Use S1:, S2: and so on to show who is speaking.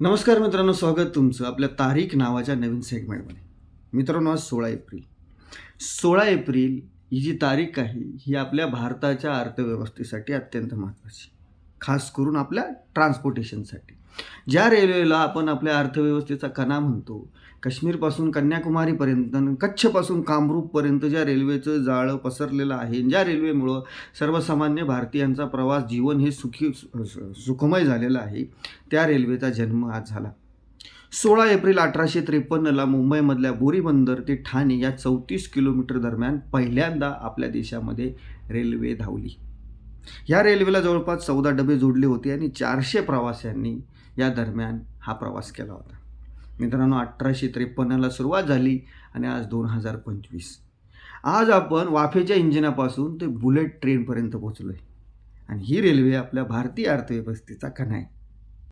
S1: नमस्कार मित्रांनो स्वागत तुमचं आपल्या तारीख नावाच्या नवीन सेगमेंटमध्ये मित्रांनो आज सोळा एप्रिल. सोळा एप्रिल ही जी तारीख आहे ही आपल्या भारताच्या अर्थव्यवस्थेसाठी अत्यंत महत्त्वाची खास करून आपल्या ट्रान्सपोर्टेशनसाठी ज्या रेल्वेला आपण आपल्या अर्थव्यवस्थेचा कणा म्हणतो काश्मीरपासून कन्याकुमारीपर्यंत कच्छपासून कामरूपपर्यंत ज्या रेल्वेचं जाळं पसरलेलं आहे ज्या रेल्वेमुळं सर्वसामान्य भारतीयांचा प्रवास जीवन हे सुखी सुखमय झालेलं आहे त्या रेल्वेचा जन्म आज झाला. सोळा एप्रिल अठराशे त्रेपन्नला मुंबईमधल्या बोरीबंदर ते ठाणे या चौतीस किलोमीटर दरम्यान पहिल्यांदा आपल्या देशामध्ये रेल्वे धावली. या रेल्वेला जवळपास चौदा डबे जोडले होते आणि चारशे प्रवाशांनी या दरम्यान हा प्रवास केला होता. मित्रांनो अठराशे त्रेपन्नला सुरुवात झाली आणि आज दोन हजार पंचवीस. आज आपण वाफेच्या इंजिनापासून ते बुलेट ट्रेनपर्यंत पोचलो आहे आणि ही रेल्वे आपल्या भारतीय अर्थव्यवस्थेचा कणा आहे.